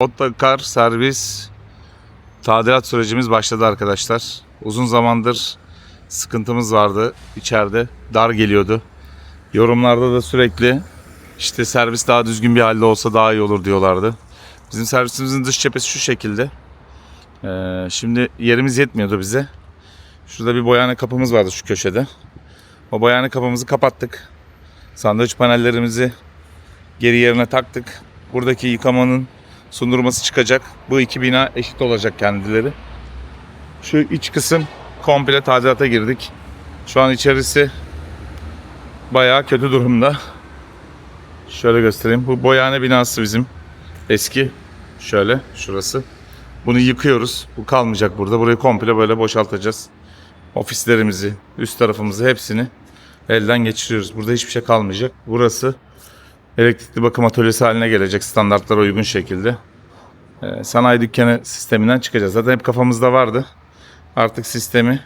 Otokar servis tadilat sürecimiz başladı arkadaşlar. Uzun zamandır sıkıntımız vardı içeride. Dar geliyordu. Yorumlarda da sürekli işte servis daha düzgün bir halde olsa daha iyi olur diyorlardı. Bizim servisimizin dış cephesi şu şekilde. Ee, şimdi yerimiz yetmiyordu bize. Şurada bir boyane kapımız vardı şu köşede. O boyane kapımızı kapattık. Sandviç panellerimizi geri yerine taktık. Buradaki yıkamanın sundurması çıkacak. Bu iki bina eşit olacak kendileri. Şu iç kısım komple tadilata girdik. Şu an içerisi bayağı kötü durumda. Şöyle göstereyim. Bu boyane binası bizim. Eski. Şöyle şurası. Bunu yıkıyoruz. Bu kalmayacak burada. Burayı komple böyle boşaltacağız. Ofislerimizi, üst tarafımızı hepsini elden geçiriyoruz. Burada hiçbir şey kalmayacak. Burası elektrikli bakım atölyesi haline gelecek standartlara uygun şekilde. Ee, sanayi dükkanı sisteminden çıkacağız. Zaten hep kafamızda vardı. Artık sistemi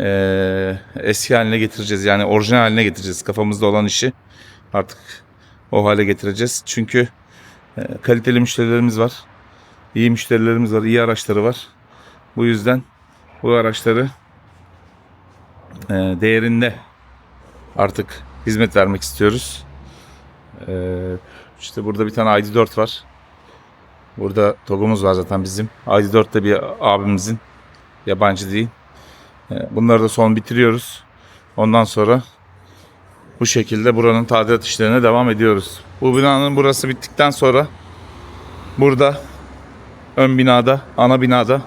ee, eski haline getireceğiz. Yani orijinal haline getireceğiz. Kafamızda olan işi artık o hale getireceğiz. Çünkü ee, kaliteli müşterilerimiz var. İyi müşterilerimiz var. iyi araçları var. Bu yüzden bu araçları ee, değerinde artık hizmet vermek istiyoruz. Ee, işte burada bir tane ID4 var. Burada togumuz var zaten bizim. ID4 de bir abimizin. Yabancı değil. Ee, bunları da son bitiriyoruz. Ondan sonra bu şekilde buranın tadilat işlerine devam ediyoruz. Bu binanın burası bittikten sonra burada ön binada, ana binada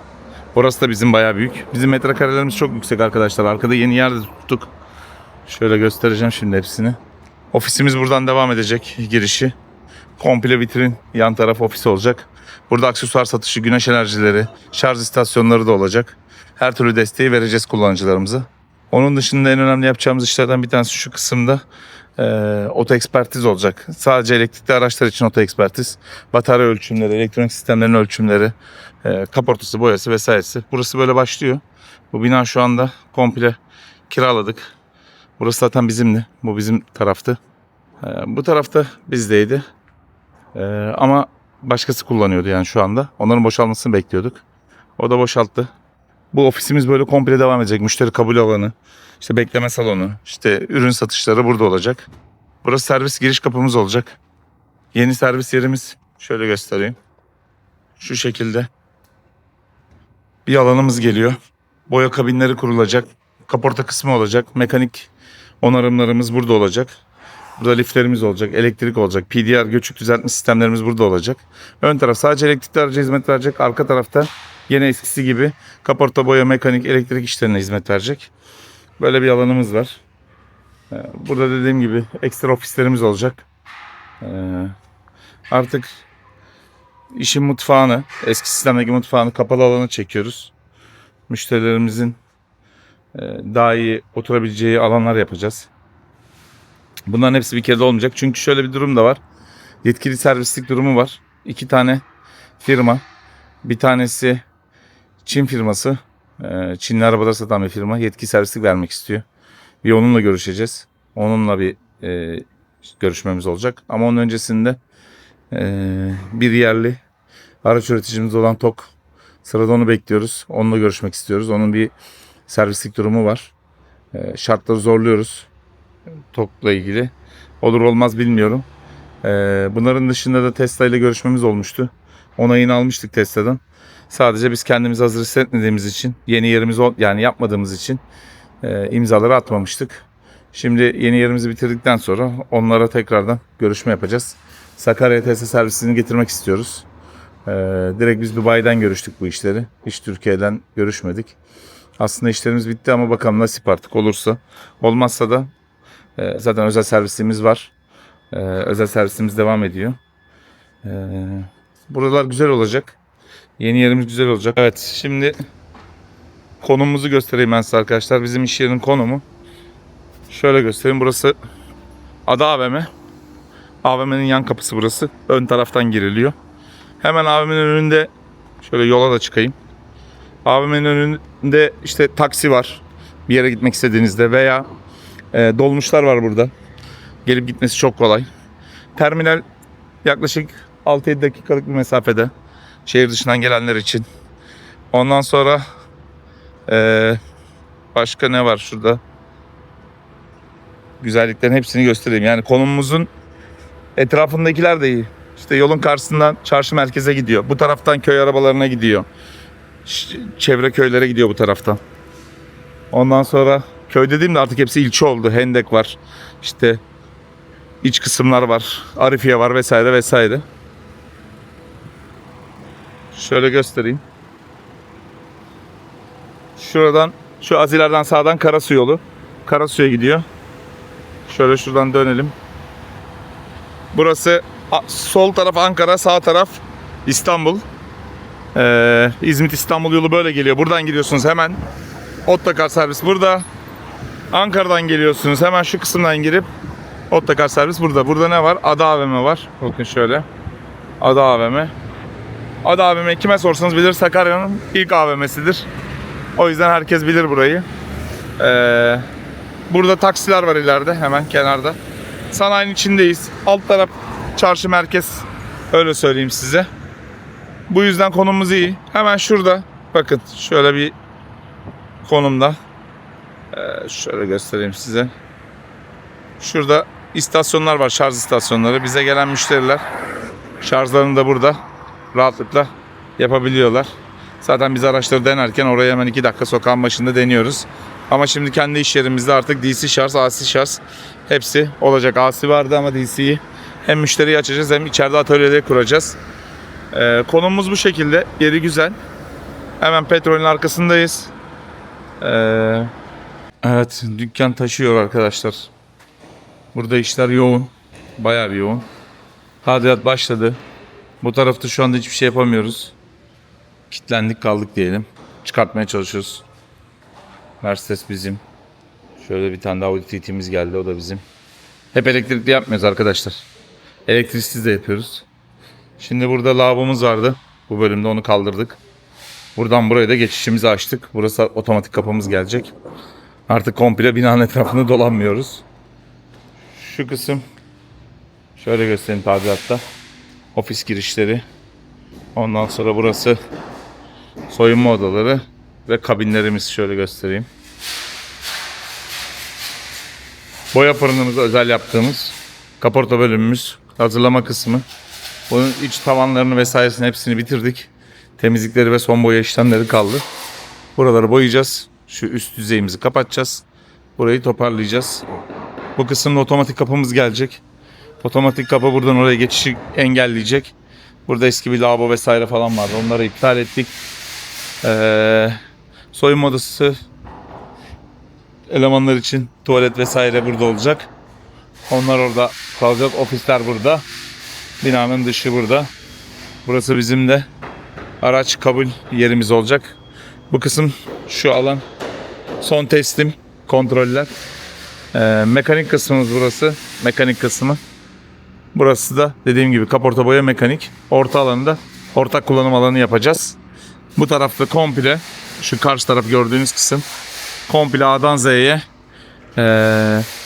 burası da bizim bayağı büyük. Bizim metrekarelerimiz çok yüksek arkadaşlar. Arkada yeni yerde tuttuk. Şöyle göstereceğim şimdi hepsini. Ofisimiz buradan devam edecek girişi. Komple vitrin yan taraf ofis olacak. Burada aksesuar satışı, güneş enerjileri, şarj istasyonları da olacak. Her türlü desteği vereceğiz kullanıcılarımıza. Onun dışında en önemli yapacağımız işlerden bir tanesi şu kısımda e, oto ekspertiz olacak. Sadece elektrikli araçlar için oto ekspertiz. Batarya ölçümleri, elektronik sistemlerin ölçümleri, e, kaportası, boyası vesairesi. Burası böyle başlıyor. Bu bina şu anda komple kiraladık. Burası zaten bizimdi. Bu bizim taraftı. Ee, bu tarafta bizdeydi. Ee, ama başkası kullanıyordu yani şu anda. Onların boşalmasını bekliyorduk. O da boşalttı. Bu ofisimiz böyle komple devam edecek. Müşteri kabul alanı, işte bekleme salonu, işte ürün satışları burada olacak. Burası servis giriş kapımız olacak. Yeni servis yerimiz şöyle göstereyim. Şu şekilde bir alanımız geliyor. Boya kabinleri kurulacak. Kaporta kısmı olacak. Mekanik onarımlarımız burada olacak. Burada liflerimiz olacak, elektrik olacak, PDR göçük düzeltme sistemlerimiz burada olacak. Ön taraf sadece elektrikli araca hizmet verecek. Arka tarafta yine eskisi gibi kaporta boya, mekanik, elektrik işlerine hizmet verecek. Böyle bir alanımız var. Ee, Burada dediğim gibi ekstra ofislerimiz olacak. Ee, Artık işin mutfağını, eski sistemdeki mutfağını kapalı alana çekiyoruz. Müşterilerimizin e, daha iyi oturabileceği alanlar yapacağız. Bunların hepsi bir kere olmayacak. Çünkü şöyle bir durum da var. Yetkili servislik durumu var. İki tane firma. Bir tanesi Çin firması. Ee, Çinli arabalar satan bir firma. Yetkili servislik vermek istiyor. Bir onunla görüşeceğiz. Onunla bir e, görüşmemiz olacak. Ama onun öncesinde e, bir yerli araç üreticimiz olan TOK sırada onu bekliyoruz. Onunla görüşmek istiyoruz. Onun bir servislik durumu var. E, şartları zorluyoruz. TOK'la ilgili. Olur olmaz bilmiyorum. Ee, bunların dışında da Tesla ile görüşmemiz olmuştu. Onayını almıştık Tesla'dan. Sadece biz kendimizi hazır hissetmediğimiz için, yeni yerimiz yani yapmadığımız için e, imzaları atmamıştık. Şimdi yeni yerimizi bitirdikten sonra onlara tekrardan görüşme yapacağız. Sakarya Tesla servisini getirmek istiyoruz. Ee, direkt biz Dubai'den görüştük bu işleri. Hiç Türkiye'den görüşmedik. Aslında işlerimiz bitti ama bakalım nasip artık olursa. Olmazsa da ee, zaten özel servisimiz var. Ee, özel servisimiz devam ediyor. Ee, buralar güzel olacak. Yeni yerimiz güzel olacak. Evet şimdi konumumuzu göstereyim ben size arkadaşlar. Bizim iş yerinin konumu. Şöyle göstereyim. Burası Ada AVM. AVM'nin yan kapısı burası. Ön taraftan giriliyor. Hemen AVM'nin önünde şöyle yola da çıkayım. AVM'nin önünde işte taksi var. Bir yere gitmek istediğinizde veya e, dolmuşlar var burada. Gelip gitmesi çok kolay. Terminal yaklaşık 6-7 dakikalık bir mesafede. Şehir dışından gelenler için. Ondan sonra eee, başka ne var şurada? Güzelliklerin hepsini göstereyim. Yani konumumuzun etrafındakiler de iyi. İşte yolun karşısından çarşı merkeze gidiyor. Bu taraftan köy arabalarına gidiyor. Çevre köylere gidiyor bu taraftan. Ondan sonra köy dediğimde artık hepsi ilçe oldu. Hendek var. İşte iç kısımlar var. Arifiye var vesaire vesaire. Şöyle göstereyim. Şuradan şu azilerden sağdan Karasu yolu. Karasu'ya gidiyor. Şöyle şuradan dönelim. Burası sol taraf Ankara, sağ taraf İstanbul. Ee, İzmit İstanbul yolu böyle geliyor. Buradan gidiyorsunuz hemen. Ottakar servis burada. Ankara'dan geliyorsunuz. Hemen şu kısımdan girip Ottakar servis burada. Burada ne var? Ada AVM var. Bakın şöyle. Ada AVM. Ada AVM kime sorsanız bilir Sakarya'nın ilk AVM'sidir. O yüzden herkes bilir burayı. Ee, burada taksiler var ileride hemen kenarda. Sanayinin içindeyiz. Alt taraf çarşı merkez. Öyle söyleyeyim size. Bu yüzden konumuz iyi. Hemen şurada. Bakın şöyle bir konumda. Ee, şöyle göstereyim size. Şurada istasyonlar var. Şarj istasyonları. Bize gelen müşteriler şarjlarını da burada rahatlıkla yapabiliyorlar. Zaten biz araçları denerken oraya hemen 2 dakika sokağın başında deniyoruz. Ama şimdi kendi iş yerimizde artık DC şarj, AC şarj hepsi olacak. AC vardı ama DC'yi hem müşteriye açacağız hem içeride atölyeleri kuracağız. Ee, konumuz bu şekilde. Yeri güzel. Hemen petrolün arkasındayız. Ee, evet dükkan taşıyor arkadaşlar. Burada işler yoğun. Bayağı bir yoğun. Tadilat başladı. Bu tarafta şu anda hiçbir şey yapamıyoruz. Kitlendik kaldık diyelim. Çıkartmaya çalışıyoruz. Mercedes bizim. Şöyle bir tane daha Audi TT'miz geldi o da bizim. Hep elektrikli yapmıyoruz arkadaşlar. Elektriksiz de yapıyoruz. Şimdi burada lavabomuz vardı. Bu bölümde onu kaldırdık. Buradan buraya da geçişimizi açtık. Burası otomatik kapımız gelecek. Artık komple binanın etrafında dolanmıyoruz. Şu kısım şöyle göstereyim tadilatta. Ofis girişleri. Ondan sonra burası soyunma odaları ve kabinlerimiz şöyle göstereyim. Boya fırınımız özel yaptığımız kaporta bölümümüz, hazırlama kısmı. Bunun iç tavanlarını vesairesini hepsini bitirdik. Temizlikleri ve son boya işlemleri kaldı. Buraları boyayacağız. Şu üst düzeyimizi kapatacağız. Burayı toparlayacağız. Bu kısımda otomatik kapımız gelecek. Otomatik kapı buradan oraya geçişi engelleyecek. Burada eski bir lavabo vesaire falan vardı. Onları iptal ettik. Ee, soyunma odası elemanlar için tuvalet vesaire burada olacak. Onlar orada kalacak. Ofisler burada. Binanın dışı burada. Burası bizim de araç kabul yerimiz olacak. Bu kısım şu alan son teslim kontroller. Ee, mekanik kısmımız burası. Mekanik kısmı. Burası da dediğim gibi kaporta boya mekanik. Orta alanında ortak kullanım alanı yapacağız. Bu tarafta komple şu karşı taraf gördüğünüz kısım komple A'dan Z'ye eee,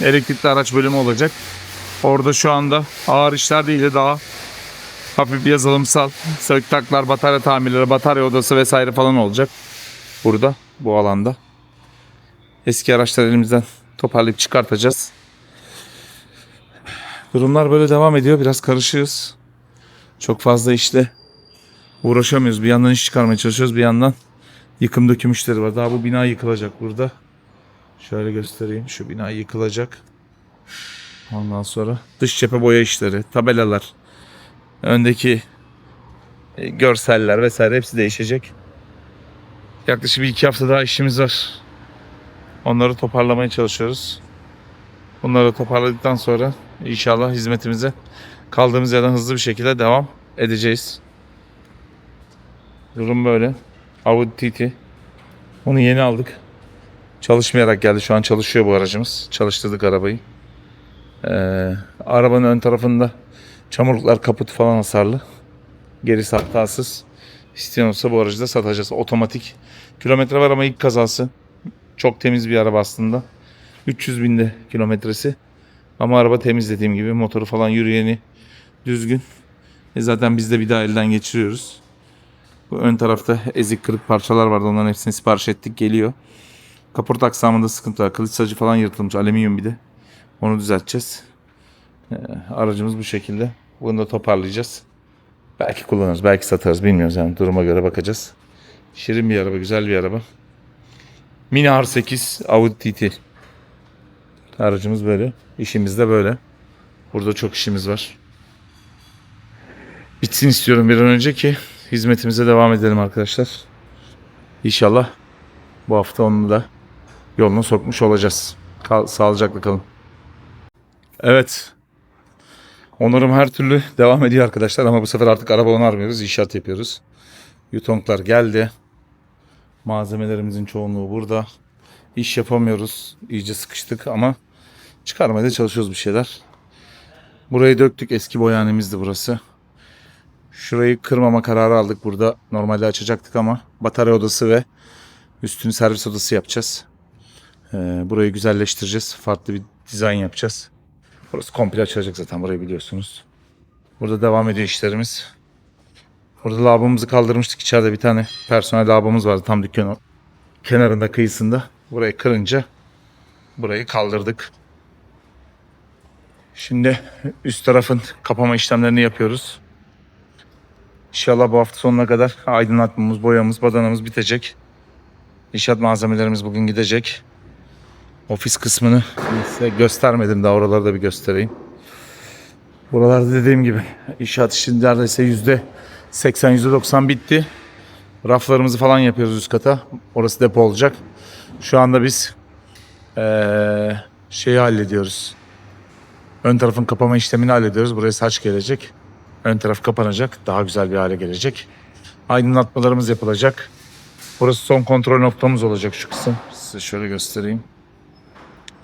elektrikli araç bölümü olacak. Orada şu anda ağır işler değil de daha hafif yazılımsal sök taklar, batarya tamirleri, batarya odası vesaire falan olacak. Burada bu alanda. Eski araçları elimizden toparlayıp çıkartacağız. Durumlar böyle devam ediyor. Biraz karışığız. Çok fazla işte uğraşamıyoruz. Bir yandan iş çıkarmaya çalışıyoruz. Bir yandan yıkım döküm işleri var. Daha bu bina yıkılacak burada. Şöyle göstereyim. Şu bina yıkılacak. Ondan sonra dış cephe boya işleri, tabelalar, öndeki e, görseller vesaire hepsi değişecek. Yaklaşık bir iki hafta daha işimiz var. Onları toparlamaya çalışıyoruz. Bunları toparladıktan sonra inşallah hizmetimize kaldığımız yerden hızlı bir şekilde devam edeceğiz. Durum böyle. Audi TT. Onu yeni aldık. Çalışmayarak geldi. Şu an çalışıyor bu aracımız. Çalıştırdık arabayı. Ee, arabanın ön tarafında çamurluklar kaput falan hasarlı. Gerisi hatasız. İstiyorsa bu aracı da satacağız. Otomatik. Kilometre var ama ilk kazası. Çok temiz bir araba aslında. 300 binde kilometresi. Ama araba temiz dediğim gibi. Motoru falan yürüyeni düzgün. E zaten biz de bir daha elden geçiriyoruz. Bu ön tarafta ezik kırık parçalar vardı. Onların hepsini sipariş ettik. Geliyor. Kaporta aksamında sıkıntı var. Kılıç sacı falan yırtılmış. Alüminyum bir de. Onu düzelteceğiz. Ee, aracımız bu şekilde. Bunu da toparlayacağız. Belki kullanırız. Belki satarız. Bilmiyoruz yani. Duruma göre bakacağız. Şirin bir araba. Güzel bir araba. Mini R8 Audi TT. Aracımız böyle. İşimiz de böyle. Burada çok işimiz var. Bitsin istiyorum bir an önce ki hizmetimize devam edelim arkadaşlar. İnşallah bu hafta onu da yoluna sokmuş olacağız. Kal, sağlıcakla kalın. Evet. Onarım her türlü devam ediyor arkadaşlar ama bu sefer artık araba onarmıyoruz. inşaat yapıyoruz. Yutonklar geldi. Malzemelerimizin çoğunluğu burada. İş yapamıyoruz. İyice sıkıştık ama çıkarmaya da çalışıyoruz bir şeyler. Burayı döktük. Eski boyanemizdi burası. Şurayı kırmama kararı aldık. Burada normalde açacaktık ama batarya odası ve üstünü servis odası yapacağız. Ee, burayı güzelleştireceğiz. Farklı bir dizayn yapacağız. Burası komple açılacak zaten burayı biliyorsunuz. Burada devam ediyor işlerimiz. Burada lavabomumuzu kaldırmıştık. İçeride bir tane personel lavabomuz vardı tam dükkanın kenarında kıyısında. Burayı kırınca burayı kaldırdık. Şimdi üst tarafın kapama işlemlerini yapıyoruz. İnşallah bu hafta sonuna kadar aydınlatmamız, boyamız, badanamız bitecek. İnşaat malzemelerimiz bugün gidecek. Ofis kısmını size göstermedim daha oraları da bir göstereyim. Buralarda dediğim gibi inşaat işi neredeyse yüzde 80 yüzde 90 bitti. Raflarımızı falan yapıyoruz üst kata. Orası depo olacak. Şu anda biz eee, şeyi hallediyoruz. Ön tarafın kapama işlemini hallediyoruz. Buraya saç gelecek. Ön taraf kapanacak. Daha güzel bir hale gelecek. Aydınlatmalarımız yapılacak. Burası son kontrol noktamız olacak şu kısım. Size şöyle göstereyim.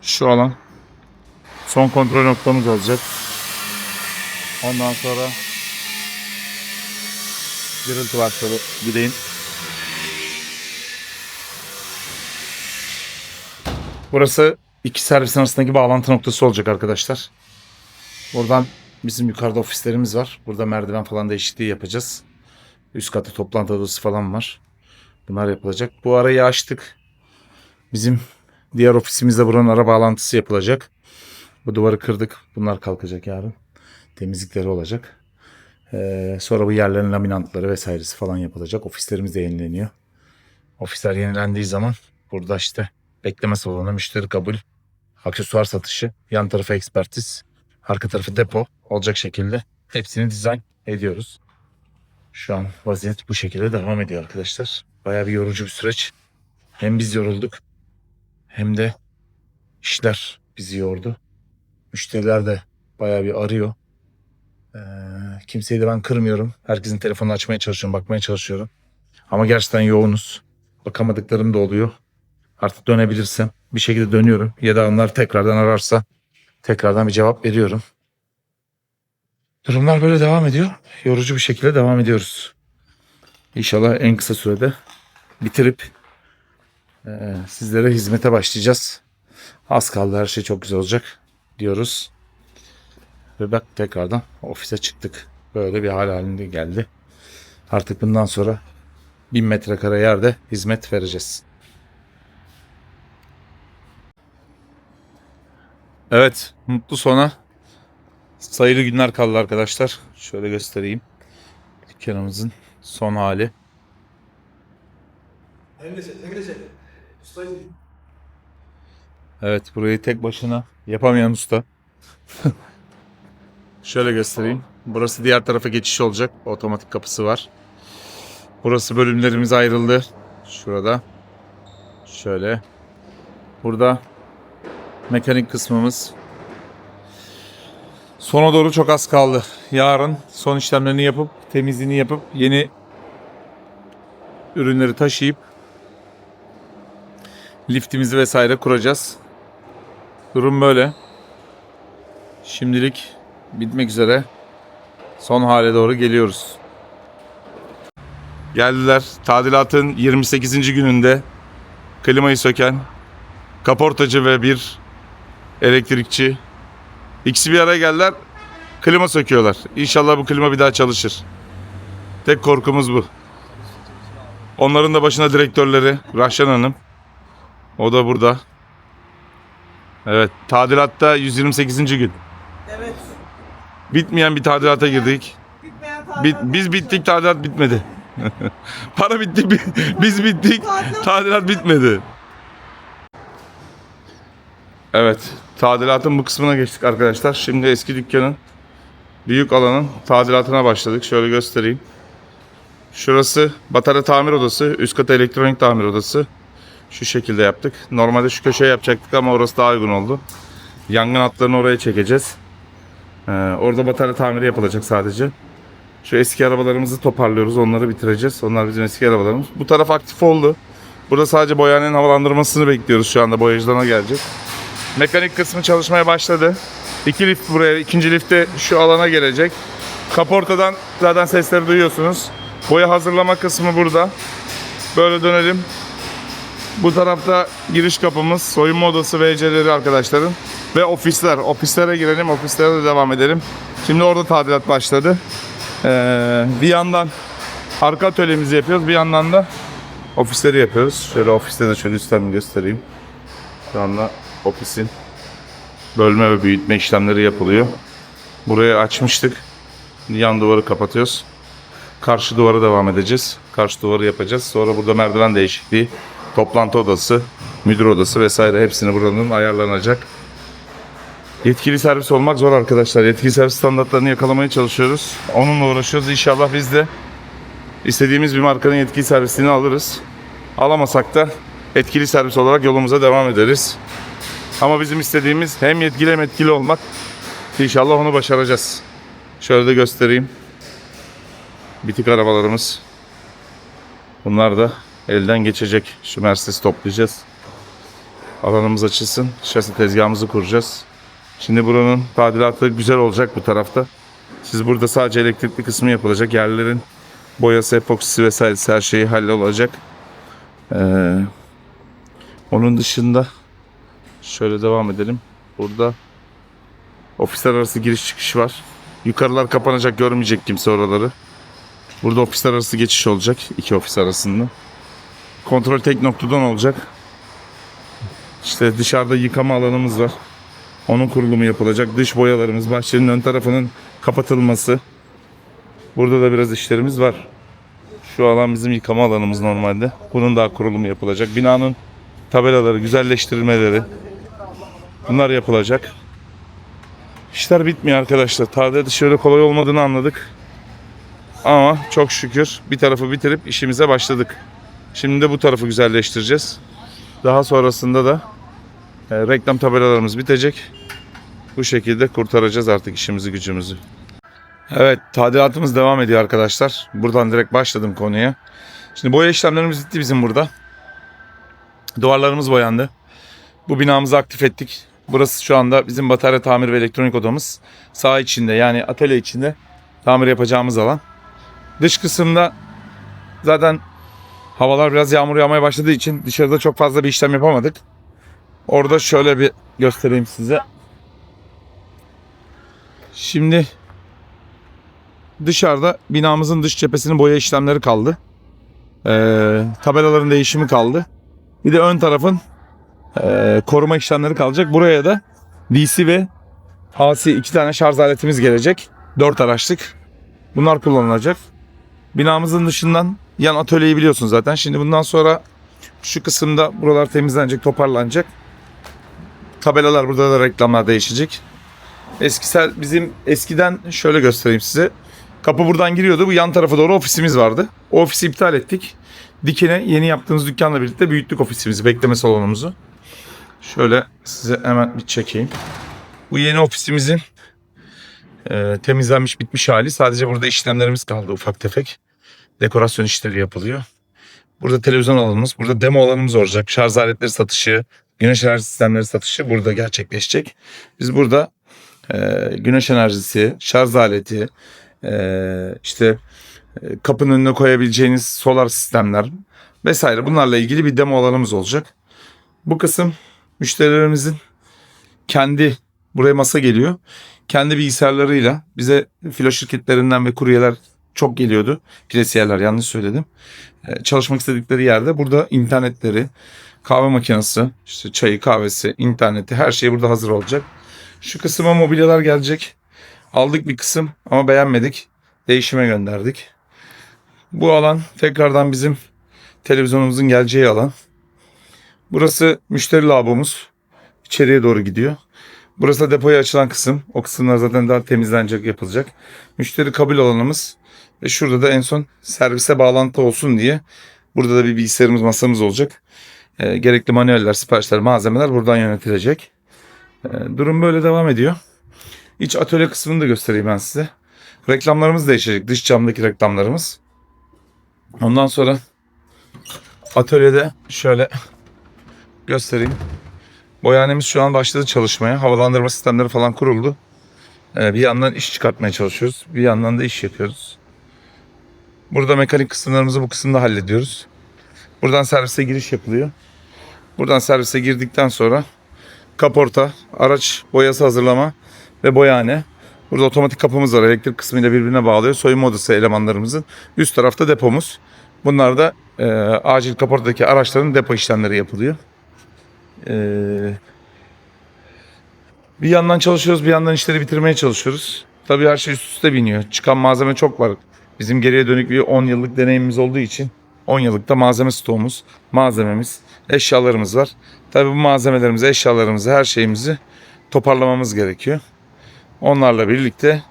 Şu alan son kontrol noktamız olacak. Ondan sonra gürültü şöyle gideyim. Burası iki servisin arasındaki bağlantı noktası olacak arkadaşlar. Buradan bizim yukarıda ofislerimiz var. Burada merdiven falan değişikliği yapacağız. Üst katta toplantı odası falan var. Bunlar yapılacak. Bu arayı açtık. Bizim diğer ofisimizde buranın ara bağlantısı yapılacak. Bu duvarı kırdık. Bunlar kalkacak yarın. Temizlikleri olacak. Ee, sonra bu yerlerin laminantları vesairesi falan yapılacak. Ofislerimiz de yenileniyor. Ofisler yenilendiği zaman burada işte bekleme salonu, müşteri kabul, aksesuar satışı, yan tarafı ekspertiz, arka tarafı depo olacak şekilde hepsini dizayn ediyoruz. Şu an vaziyet bu şekilde devam ediyor arkadaşlar. Bayağı bir yorucu bir süreç. Hem biz yorulduk hem de işler bizi yordu. Müşteriler de bayağı bir arıyor. Kimseyi de ben kırmıyorum. Herkesin telefonunu açmaya çalışıyorum, bakmaya çalışıyorum. Ama gerçekten yoğunuz. Bakamadıklarım da oluyor. Artık dönebilirsem bir şekilde dönüyorum. Ya da onlar tekrardan ararsa tekrardan bir cevap veriyorum. Durumlar böyle devam ediyor. Yorucu bir şekilde devam ediyoruz. İnşallah en kısa sürede bitirip eee, sizlere hizmete başlayacağız. Az kaldı her şey çok güzel olacak diyoruz. Ve bak tekrardan ofise çıktık. Böyle bir hal halinde geldi. Artık bundan sonra 1000 metrekare yerde hizmet vereceğiz. Evet, mutlu sona sayılı günler kaldı arkadaşlar. Şöyle göstereyim. Dükkanımızın son hali. Evet, burayı tek başına yapamayan usta. Şöyle göstereyim. Burası diğer tarafa geçiş olacak. Otomatik kapısı var. Burası bölümlerimiz ayrıldı. Şurada. Şöyle. Burada mekanik kısmımız. Sona doğru çok az kaldı. Yarın son işlemlerini yapıp temizliğini yapıp yeni ürünleri taşıyıp liftimizi vesaire kuracağız. Durum böyle. Şimdilik bitmek üzere. Son hale doğru geliyoruz. Geldiler. Tadilatın 28. gününde klimayı söken kaportacı ve bir elektrikçi ikisi bir araya geldiler. Klima söküyorlar. İnşallah bu klima bir daha çalışır. Tek korkumuz bu. Onların da başına direktörleri Rahşan Hanım. O da burada. Evet, tadilatta 128. gün. Evet. Bitmeyen bir tadilata girdik. Bit, biz bittik, tadilat bitmedi. Para bitti, bi- biz bittik, tadilat bitmedi. Evet, tadilatın bu kısmına geçtik arkadaşlar. Şimdi eski dükkanın büyük alanın tadilatına başladık. Şöyle göstereyim. Şurası batarya tamir odası, üst kat elektronik tamir odası. Şu şekilde yaptık. Normalde şu köşeye yapacaktık ama orası daha uygun oldu. Yangın hatlarını oraya çekeceğiz. Ee, orada batarya tamiri yapılacak sadece. Şu eski arabalarımızı toparlıyoruz. Onları bitireceğiz. Onlar bizim eski arabalarımız. Bu taraf aktif oldu. Burada sadece boyanın havalandırmasını bekliyoruz şu anda. Boyacılarına gelecek. Mekanik kısmı çalışmaya başladı. İki lift buraya, ikinci lift de şu alana gelecek. Kaportadan zaten sesleri duyuyorsunuz. Boya hazırlama kısmı burada. Böyle dönelim. Bu tarafta giriş kapımız, soyunma odası VC'leri arkadaşların ve ofisler. Ofislere girelim, ofislere de devam edelim. Şimdi orada tadilat başladı. Ee, bir yandan arka atölyemizi yapıyoruz, bir yandan da ofisleri yapıyoruz. Şöyle ofiste de şöyle üstten göstereyim. Şu anda ofisin bölme ve büyütme işlemleri yapılıyor. Burayı açmıştık. Yan duvarı kapatıyoruz. Karşı duvara devam edeceğiz. Karşı duvarı yapacağız. Sonra burada merdiven değişikliği, toplantı odası, müdür odası vesaire hepsini buranın ayarlanacak. Yetkili servis olmak zor arkadaşlar. Yetkili servis standartlarını yakalamaya çalışıyoruz. Onunla uğraşıyoruz. İnşallah biz de istediğimiz bir markanın yetkili servisini alırız. Alamasak da etkili servis olarak yolumuza devam ederiz. Ama bizim istediğimiz hem yetkili hem etkili olmak. İnşallah onu başaracağız. Şöyle de göstereyim. Bitik arabalarımız. Bunlar da elden geçecek. Şu Mercedes'i toplayacağız. Alanımız açılsın. Şasi tezgahımızı kuracağız. Şimdi buranın tadilatı güzel olacak bu tarafta. Siz burada sadece elektrikli kısmı yapılacak. Yerlerin boyası, epoksisi vesairesi her şeyi hallolacak. Ee, onun dışında şöyle devam edelim. Burada ofisler arası giriş çıkış var. Yukarılar kapanacak görmeyecek kimse oraları. Burada ofisler arası geçiş olacak. iki ofis arasında. Kontrol tek noktadan olacak. İşte dışarıda yıkama alanımız var. Onun kurulumu yapılacak. Dış boyalarımız, bahçenin ön tarafının kapatılması. Burada da biraz işlerimiz var. Şu alan bizim yıkama alanımız normalde. Bunun daha kurulumu yapılacak. Binanın tabelaları, güzelleştirilmeleri. Bunlar yapılacak. İşler bitmiyor arkadaşlar. Tadilat şöyle kolay olmadığını anladık. Ama çok şükür bir tarafı bitirip işimize başladık. Şimdi de bu tarafı güzelleştireceğiz. Daha sonrasında da e, reklam tabelalarımız bitecek. Bu şekilde kurtaracağız artık işimizi gücümüzü. Evet tadilatımız devam ediyor arkadaşlar. Buradan direkt başladım konuya. Şimdi boya işlemlerimiz bitti bizim burada. Duvarlarımız boyandı. Bu binamızı aktif ettik. Burası şu anda bizim batarya tamir ve elektronik odamız. Sağ içinde yani atölye içinde tamir yapacağımız alan. Dış kısımda zaten havalar biraz yağmur yağmaya başladığı için dışarıda çok fazla bir işlem yapamadık. Orada şöyle bir göstereyim size. Şimdi dışarıda binamızın dış cephesinin boya işlemleri kaldı. Ee, tabelaların değişimi kaldı. Bir de ön tarafın ee, koruma işlemleri kalacak. Buraya da DC ve AC iki tane şarj aletimiz gelecek. Dört araçlık. Bunlar kullanılacak. Binamızın dışından yan atölyeyi biliyorsun zaten. Şimdi bundan sonra şu kısımda buralar temizlenecek, toparlanacak. Tabelalar burada da reklamlar değişecek. Eskisel bizim eskiden şöyle göstereyim size. Kapı buradan giriyordu. Bu yan tarafa doğru ofisimiz vardı. O ofisi iptal ettik. Dikine yeni yaptığımız dükkanla birlikte büyüttük ofisimizi, bekleme salonumuzu. Şöyle size hemen bir çekeyim. Bu yeni ofisimizin e, temizlenmiş bitmiş hali. Sadece burada işlemlerimiz kaldı ufak tefek. Dekorasyon işleri yapılıyor. Burada televizyon alanımız, burada demo alanımız olacak. Şarj aletleri satışı, güneş enerji sistemleri satışı burada gerçekleşecek. Biz burada e, güneş enerjisi, şarj aleti, e, işte e, kapının önüne koyabileceğiniz solar sistemler vesaire bunlarla ilgili bir demo alanımız olacak. Bu kısım müşterilerimizin kendi buraya masa geliyor. Kendi bilgisayarlarıyla bize filo şirketlerinden ve kuryeler çok geliyordu. Presiyerler yanlış söyledim. Ee, çalışmak istedikleri yerde burada internetleri, kahve makinesi, işte çayı, kahvesi, interneti her şey burada hazır olacak. Şu kısma mobilyalar gelecek. Aldık bir kısım ama beğenmedik. Değişime gönderdik. Bu alan tekrardan bizim televizyonumuzun geleceği alan. Burası müşteri labomuz. İçeriye doğru gidiyor. Burası da depoya açılan kısım. O kısımlar zaten daha temizlenecek, yapılacak. Müşteri kabul alanımız. Ve şurada da en son servise bağlantı olsun diye burada da bir bilgisayarımız, masamız olacak. Ee, gerekli manueller, siparişler, malzemeler buradan yönetilecek. Ee, durum böyle devam ediyor. İç atölye kısmını da göstereyim ben size. Reklamlarımız değişecek. Dış camdaki reklamlarımız. Ondan sonra atölyede şöyle göstereyim. Boyanemiz şu an başladı çalışmaya. Havalandırma sistemleri falan kuruldu. Ee, bir yandan iş çıkartmaya çalışıyoruz. Bir yandan da iş yapıyoruz. Burada mekanik kısımlarımızı bu kısımda hallediyoruz. Buradan servise giriş yapılıyor. Buradan servise girdikten sonra kaporta, araç boyası hazırlama ve boyahane. Burada otomatik kapımız var. Elektrik kısmıyla birbirine bağlıyor. Soyunma odası elemanlarımızın. Üst tarafta depomuz. Bunlar da e, acil kaportadaki araçların depo işlemleri yapılıyor. E, bir yandan çalışıyoruz, bir yandan işleri bitirmeye çalışıyoruz. Tabii her şey üst üste biniyor. Çıkan malzeme çok var. Bizim geriye dönük bir 10 yıllık deneyimimiz olduğu için 10 yıllık da malzeme stoğumuz, malzememiz, eşyalarımız var. Tabii bu malzemelerimizi, eşyalarımızı, her şeyimizi toparlamamız gerekiyor. Onlarla birlikte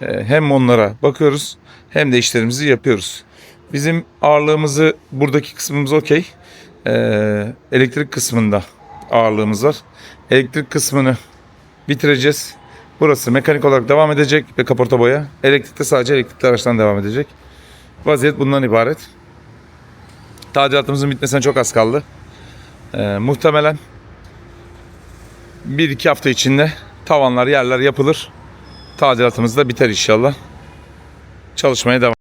e, hem onlara bakıyoruz hem de işlerimizi yapıyoruz. Bizim ağırlığımızı buradaki kısmımız okey. E, elektrik kısmında ağırlığımız var. Elektrik kısmını bitireceğiz. Burası mekanik olarak devam edecek ve kaporta boya. Elektrikte sadece elektrikli araçtan devam edecek. Vaziyet bundan ibaret. Tadilatımızın bitmesine çok az kaldı. Ee, muhtemelen 1-2 hafta içinde tavanlar yerler yapılır. Tadilatımız da biter inşallah. Çalışmaya devam.